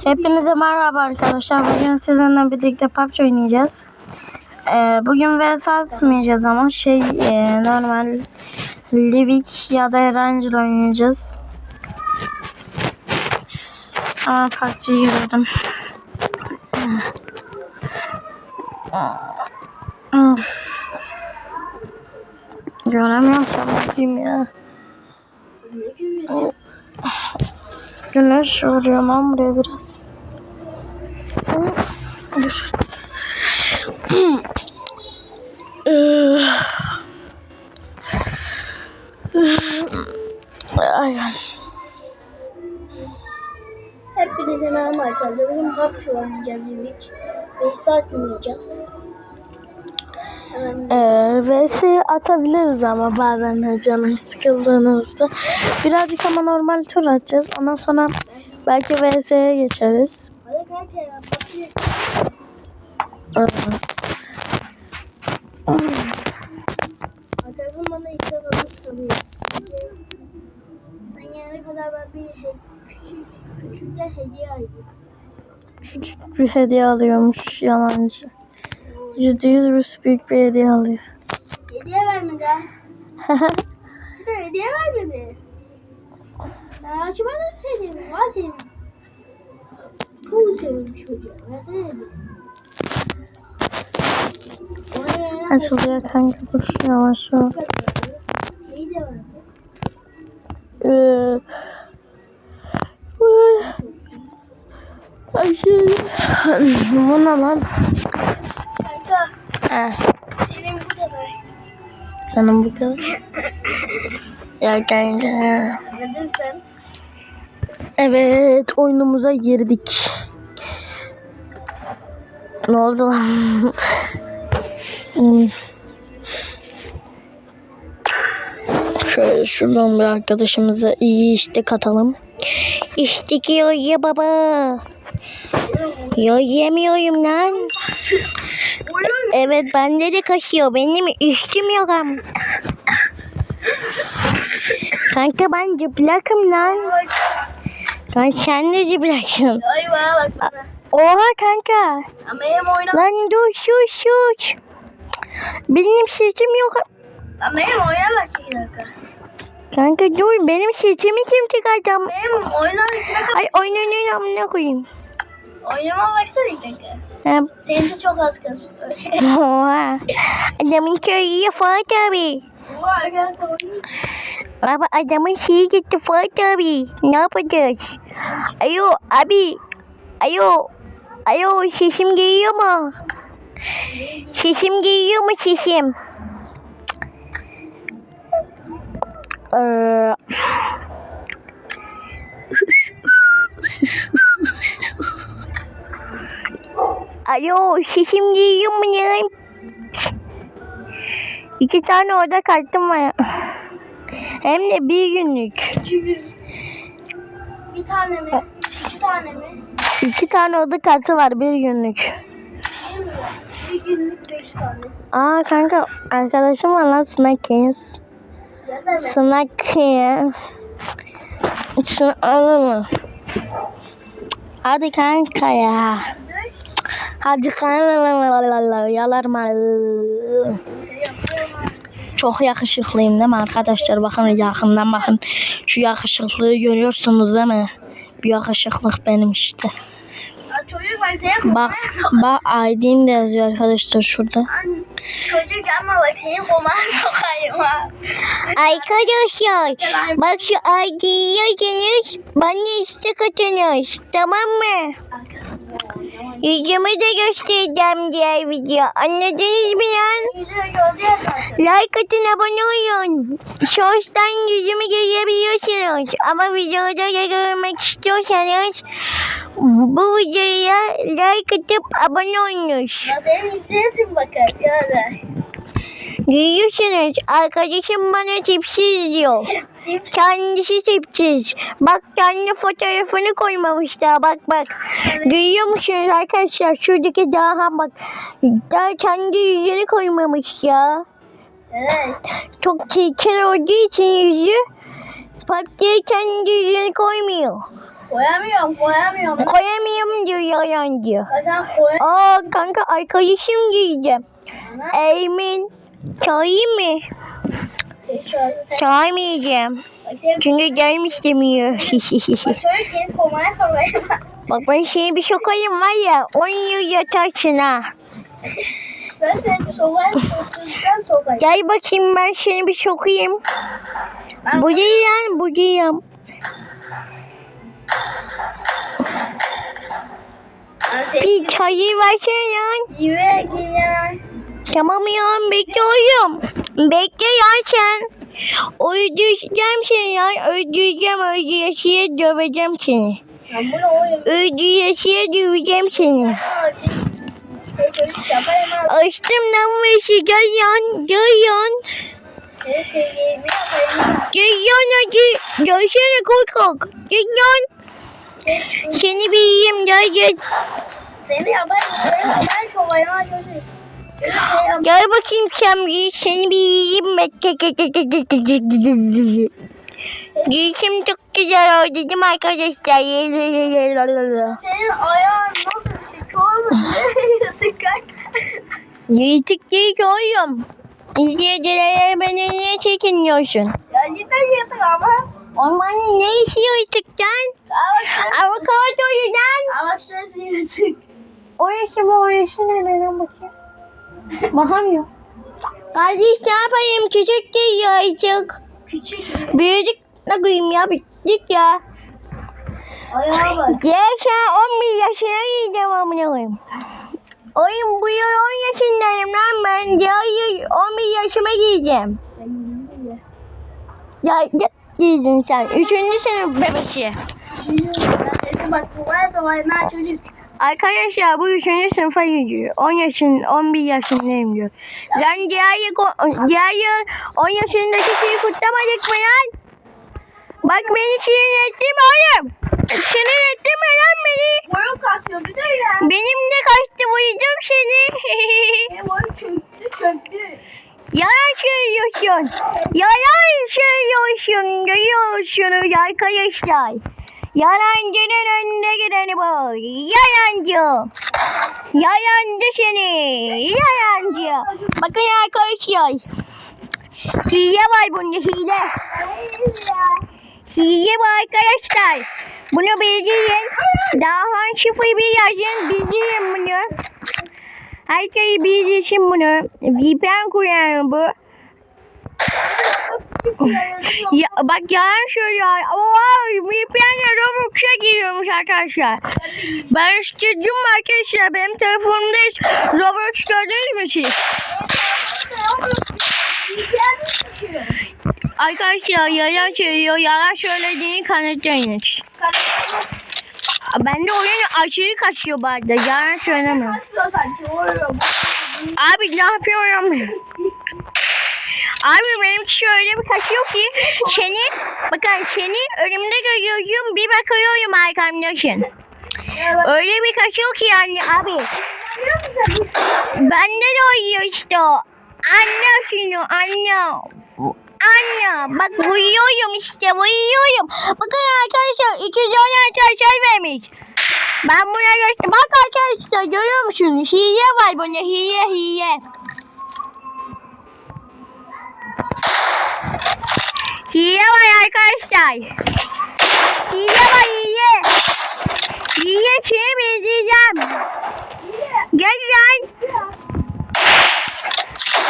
Hepinize merhaba arkadaşlar. Bugün sizinle birlikte PUBG oynayacağız. Ee, bugün vs atmayacağız ama şey e, normal Livik ya da Erangel oynayacağız. Ama PUBG'ye girdim. Göremiyorum ki bakayım ya. Güneş vuruyor lan buraya biraz. Dur. Ay, ay. Hepinize merhaba arkadaşlar. Bugün PUBG oynayacağız İlk. Veysel oynayacağız. Ee, vs atabiliriz ama bazen de canım sıkıldığınızda. Birazcık ama normal tur atacağız. Ondan sonra belki vs'ye geçeriz. Aldım. Küçük bir hediye alıyormuş yalancı. Yüzde yüz bir büyük bir hediye alıyor. Hediye vermedi de hediye vermedi. Ben açmadım hediyemi. Var senin. Bu senin çocuğun. Versene hediye. Açılıyor kanka dur yavaş yavaş. Ee, Ay şey. Bu ne lan? Eh, senin bu kadar. senin bu kadar. ya kanka. Anladın sen? Evet oyunumuza girdik. Ne oldu lan? Hmm. Şöyle şuradan bir arkadaşımıza iyi işte katalım. İşte ki ya baba. Yo yemiyorum lan. Evet bende de kaşıyor. Benim üstüm yok ama. Kanka ben cıplakım lan. Lan sen de cıplaksın. Ay bana bak bana. Oha kanka. Ama oyna... Lan dur sus sus. Benim sesim yok. Ama benim oyna bak iki dakika. Kanka dur benim sesimi kim çıkartacağım? Benim oyna iki dakika. Ay oynanıyor amına koyayım. Oynama baksana iki dakika. Ha, Senin de çok az kasıyor. Oha. Adamın köyü Fuat abi. Ama adamın şeyi gitti Fuat abi. Ne yapacağız? Ayo abi. Ayo. Ayo sesim geliyor mu? Sesim geliyor mu sesim? Ee, Alo sesim geliyor mu? İki tane orada kartım var. Hem de bir günlük. Bir tane mi? İki tane mi? İki tane oda kartı var bir günlük. Bir günlük beş tane. Aa kanka arkadaşım var lan Snackins. Ya? Snackins. Şunu alalım. Hadi kanka ya. Şey yapıyorum. Çok yakışıklıyım değil mi arkadaşlar? Bakın yakından bakın. Şu yakışıklığı görüyorsunuz değil mi? Bu yakışıklık benim işte. Bak, bak ID'm de yazıyor arkadaşlar şurada. Çocuk ama bak seni koman sokayım ha. Arkadaşlar bak şu ID'yi yazınız. Bana istek atınız. Tamam mı? Yüzümü de göstereceğim diğer video. Anladınız mı ya. Like atın abone olun. Shorts'tan yüzümü görebiliyorsunuz. Ama videoda da görmek istiyorsanız bu videoya like atıp abone olunuz. Ya senin yüzüne bakar ya da. Görüyorsunuz arkadaşım bana tipsiz diyor. Kendisi tipsiz. Bak kendi fotoğrafını koymamışlar bak bak. Görüyor musunuz arkadaşlar şuradaki daha bak. Daha kendi yüzünü koymamış ya. Evet. Çok çirkin olduğu için yüzü pat diye kendi yüzünü koymuyor. Koyamıyorum koyamıyorum. Koyamıyorum diyor yalan diyor. Aa kanka arkadaşım diyeceğim. Emin. Çayı mı? Çay mı sen. Çünkü gelmek istemiyor. Bak ben seni bir sokayım var ya 10 yıl yatarsın ha. Ben seni bir sokayım. Sokayım. Gel bakayım ben seni bir sokayım. Buradayım buradayım. Bir çayı versene lan. yüve giyen. Tamam ya bekliyorum. Bekle ya sen. Öldüreceğim seni ya. Öldüreceğim öldüresiye döveceğim seni. Ben. Öldüresiye döveceğim seni. Açtım lan bu işi. Gel yan. Gel yan. Gel yan hadi. Gelsene korkak. Gel yan. Seni bir yiyeyim gel gel. Seni yapayım. Seni ben sokayım ha Gel bakayım bir seni bir yiyeyim ben. Giysim çok güzel oldu değil mi arkadaşlar? Senin ayağın nasıl bir şey? Çoğalmış. Dikkat. Yırtık değil oğlum. İzleyicilere beni niye çekiniyorsun? Ya cidden yırtık ama. Ormanın ne işi yırtıktan? Avokado bak şurası yırtık. Orası mı orası ne ben bakayım. Bakamıyorum. Kardeş ne yapayım? Küçük değil yırtık. Küçük. Büyüdük ne koyayım ya bittik ya. Ayağa bak. Ya sen 11 yaşına gideceğim amına koyayım. Oyun bu yıl 10 yaşındayım lan ben. Diğer yıl 11 yaşıma yiyeyim ya. Ya, ya giydin sen. Üçüncü sınıf bebeği. Ben dedim bak bu var ha çocuk. Arkadaşlar bu üçüncü sınıfa gidiyor. 10 yaşın, 11 yaşındayım diyor. Lan diğer yıl, diğer yıl 10 yaşındaki şeyi kutlamadık mı lan? Bak beni sinir ettin mi oğlum? Sinir ettin mi lan beni? Boyun kasıyor bir de ya. Benim de kaçtı uyudum seni. Benim boyun çöktü çöktü. Yalan söylüyorsun. Yalan söylüyorsun. Duyuyorsunuz arkadaşlar. Yalancının önüne gideni bu. Yalancı. Yalancı seni. Yalancı. Bakın arkadaşlar. Hile var bunda hile. Hile var arkadaşlar. Bunu bilgiyin. Daha şifre bir yazın. Bilgiyin bunu. Herkes bilsin bunu. VPN kullanan bu. Ya, bak yalan söylüyor. Vay VPN'le Roblox'a giriyormuş arkadaşlar. Ben istedim arkadaşlar. Benim telefonumda hiç Roblox gördünüz mü siz? Arkadaşlar yalan söylüyor. Yalan söylediğini kanıtlayınız. Bende oyun aşırı kaçıyor bu arada. Yalan söylemiyorum. Abi ne yapıyorum? Abi benim şöyle bir kaçıyor ki seni bakın seni önümde görüyorum bir bakıyorum arkamdasın. Öyle bir kaçıyor ki yani abi. Bende de oynuyor işte. Anne şunu anne. Anne bak uyuyorum işte uyuyorum. Bakın arkadaşlar iki tane arkadaşlar vermiş. Ben buna göster. Bak arkadaşlar görüyor musunuz? Hile var bunda hile hile. Hile var arkadaşlar. Hile var hile. Hile seni bildireceğim. Gel lan.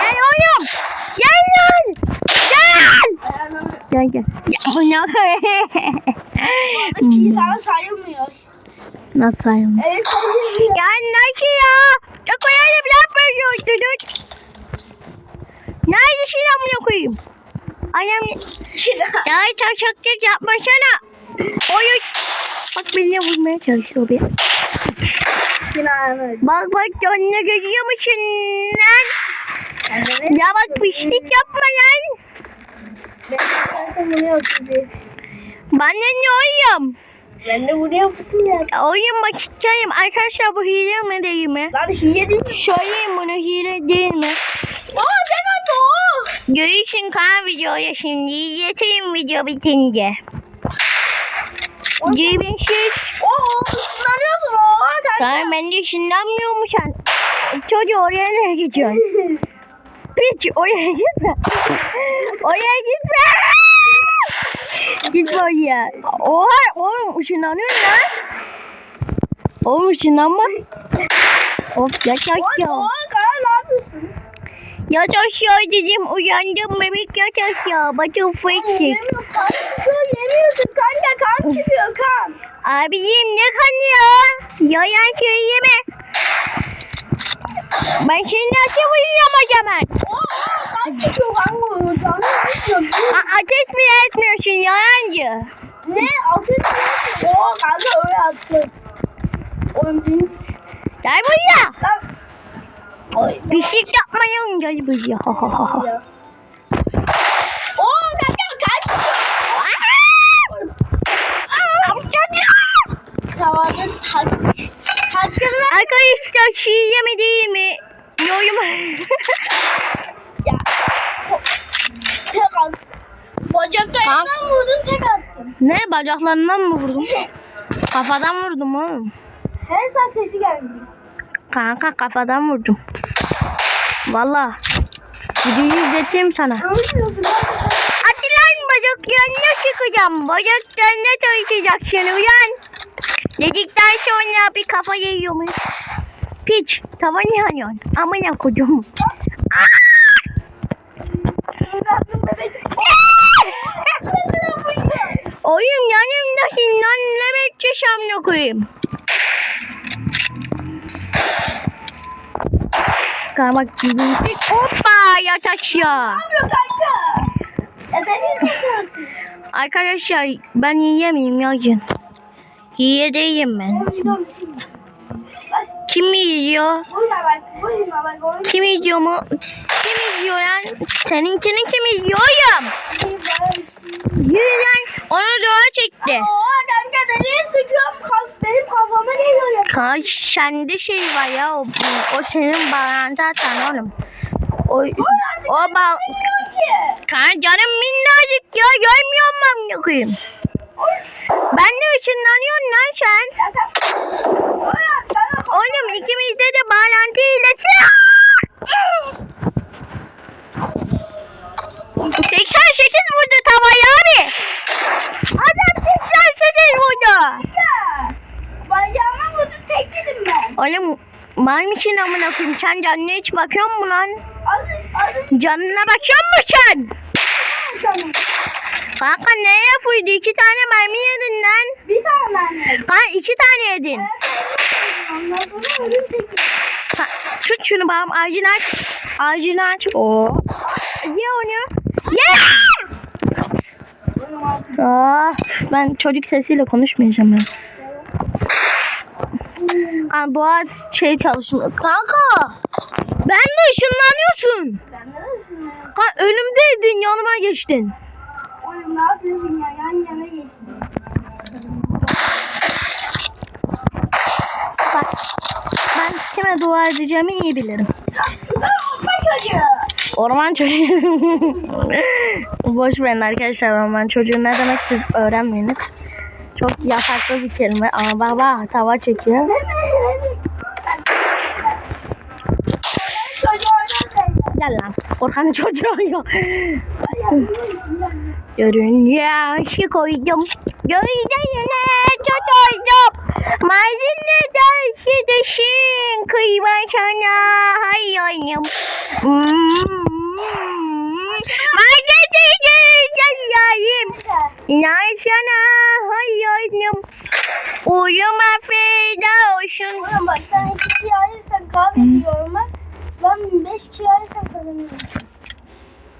Gel oğlum. Gel lan. Gel. Gel gel. Ya ne? Sana sayılmıyor. Nasıl sayılır? Evet sayılmıyor. Ya nasıl ya? Çok önemli bir laf veriyorsunuz. Neredesin amına koyayım? Annem ya taşaklık yapmasana. Oyun. Bak beni vurmaya çalışıyor bir. Bak bak canına görüyor musun lan? Ya bak pislik yapma lan. Ben. Bana ne oyum? Ben de bunu yapasın ya. Oyun bak istiyorum. Arkadaşlar bu hile mi değil mi? Lan hile değil? Söyleyeyim bunu hile değil mi? Aa o. Görüşün kan videoya şimdi. Yatayım video bitince. Cebinsiz. Oo ıslanıyorsun oha. Sen ben de ışınlanmıyor sen? Çocuğu oraya nereye gidiyorsun? Piç oraya gitme. oraya gitme. Gitme oraya. Oha oğlum ışınlanıyorsun lan. Oğlum ışınlanma. Of yat Oha ya. oha kanka ne yapıyorsun? Yat aşağı dedim uyandım bebek yat aşağı. Batı. Yemiyor kan çıkıyor yemiyorsun kanka kan çıkıyor kan. Abicim ne kanı ya? Yalan söyleme. Ben seni nasıl uyuyacağım o zaman? Kan çıkıyor çıkıyor. A- ateş bile etmiyorsun yalancı. Ne? Ateş mi? Oo kanka öyle atıyor. Oğlum cins. Gel buraya. Lan. Oy. Pislik yapmayın gel buraya. Ha, ha, ha, ha. Ya. Oo çıkıyor. Tavada taş. Taşkınlar. Arkadaşlar çiğ yeme değil mi? Yorum. Ya. At. Bacaklarından vurdun tek attın. ne bacaklarından mı vurdum? Kafadan vurdum oğlum. Her saat sesi geldi. Kanka kafadan vurdum. Valla. Videoyu izleteyim sana. Ölmüyorsun. Hadi lan bacaklarına çıkacağım. Bacaklarına çalışacaksın uyan. Dedikten sonra bir kafa yiyormuş. Piç tavan yanıyorsun. Amına kodum. Oyun ne bekleyeceğim ne koyayım. Kaymak gibi. Hoppa yat aşağı. kanka? Ya. Arkadaşlar ben yiyemeyeyim yacın. Yiye değilim ben. Kim yiyor? buyma bak buyma bak oyun. Kim izliyor mu? Kim izliyor lan? Seninkini kim izliyor? Yürü lan. Onu doğa çekti. Oha kanka nereye sıkıyorum? Benim kafama geliyor ya. Kaç sende şey var ya o, o senin bağlantı atan oğlum. O, o bağ... Yok ki. Kan canım minnacık ya görmüyor musun amına koyayım? Ben de ışınlanıyorum lan sen. Ya sen... Oğlum ikimizde de bağlantı ileti. 88 vurdu tavaya abi. Adam 88 vurdu. Bacağıma vurdu tek yedim ben. Oğlum var mısın amına koyayım? Sen canına hiç bakıyor musun lan? Az, az Canına bakıyor musun sen? Kanka neye vurdu? İki tane mermi yedin lan. Bir tane vermedim. Ha iki tane yedin. Yedim. Ha, tut şunu bağım ağacını aç. Ağacını aç. Oo. Ye onu. Ye! Ah, ben çocuk sesiyle konuşmayacağım ya. Kanka ağaç şey çalışmıyor. Kanka! Ben mi ışınlanıyorsun? Sen neresin ya? Kanka ölümdeydin yanıma geçtin. Oğlum ne yapıyorsun ya? Yan yana geçtin. Bak ben kime dua edeceğimi iyi bilirim. Orman çocuğu. Orman çocuğu. Boş verin arkadaşlar orman çocuğu ne demek siz öğrenmeyiniz. Çok yasaklı bir kelime ama bak tava çekiyor. Gel lan Orhan çocuğu yok. Dünyası koydum. Gözlerine tuturdum. Mazinle dersi düşün. Kıyma sana hayranım. Hmm. Mazinle dersi İnan sana hayranım. Uyuma feda olsun. Bak sen iki kişi ayrıysan kaybediyorum ben. Ben beş kişi ayrıysam kazanıyorum.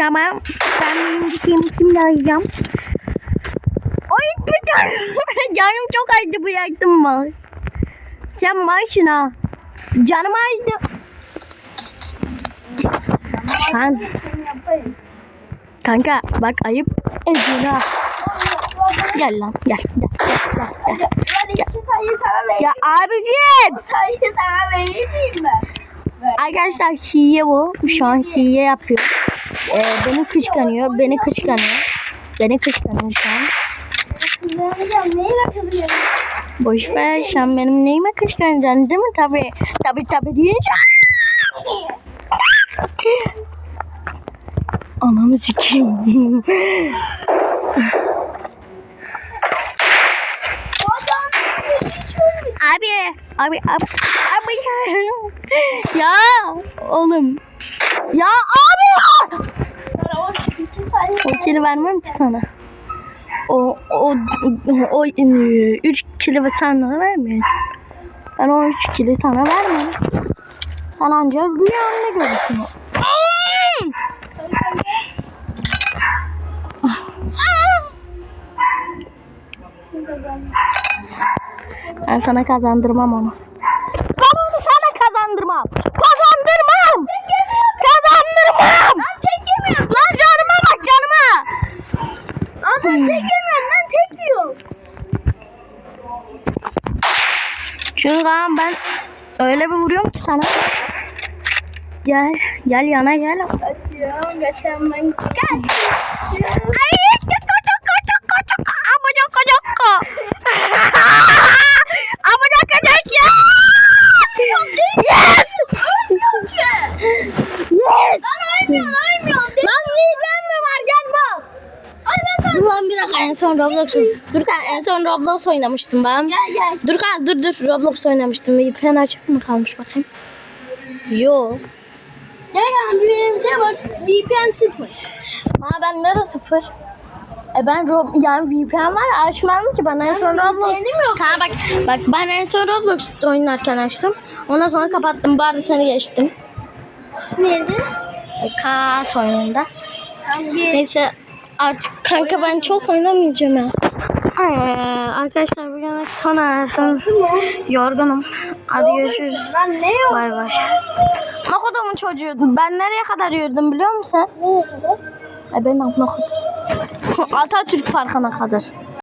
Tamam. Ben kim kimle arayacağım? Oy bıçak. Canım çok acıdı bıraktım mı? Sen varsın ha. Canım acıdı. Kan, kanka bak ayıp ediyorsun ha. Gel lan gel. gel, gel, gel, gel. Sana vereyim. Ya abicim. Bu sayıyı sana vereyim? Ver. Arkadaşlar hiye bu. Şu an hiye yapıyor. Ee, beni kıskanıyor. Beni kıskanıyor. Beni kıskanıyor şu an. Boş ver sen benim neyime kıskanacaksın değil mi? Tabii. Tabii tabii diyeceğim. Ananı sikeyim. abi, abi, abi, abi ya. oğlum. Ya abi. O kilo vermem ki sana. O o o 3 kilo sana vermiyorum. Ben o 3 kilo sana vermem. Sen ancak rüyanda görürsün. Ben sana kazandırmam onu. Ben onu sana kazandırmam. Kazandırmam. Kazandırmam. Ben tek yemiyorum. Lan canıma bak canıma. Aa sen tek yemiyorsun. Ben tek yiyorum. Ağam ben öyle bir vuruyorum ki sana. Gel, gel yana gel. Kaçıyorum. Kaçıyorum ben. Kaç. Ay, çoko çoko çoko çoko. Ama çoko çoko. Ama çoko çoko. Yes. Yes. Aymıyorum aymıyorum. Lan yiyeceğim mi var gel bak. Ay ben sana. Dur lan bir dakika en son Roblox Dur kan en son Roblox oynamıştım ben. Gel gel. Dur kan dur dur Roblox oynamıştım. VPN açık mı kalmış bakayım. Yo. Gel gel benim şey bak. VPN sıfır. Ha ben nerede sıfır? E ben Rob yani VPN var açmam ki ben en son Roblox. Yok. Ha bak bak ben en son Roblox oynarken açtım. Ondan sonra kapattım. Bari seni geçtim. Neydi? E, Kas oyununda. Gel. Neyse artık kanka ben çok oynamayacağım ya. Ay, arkadaşlar bugün son arasın. Yorgunum. Hadi görüşürüz. Lan ne? Bay bay. Ne kadar mı çocuğu? Ben nereye kadar yürüdüm biliyor musun? Ne oldu? E ben ne kadar? Atatürk Parkı'na kadar.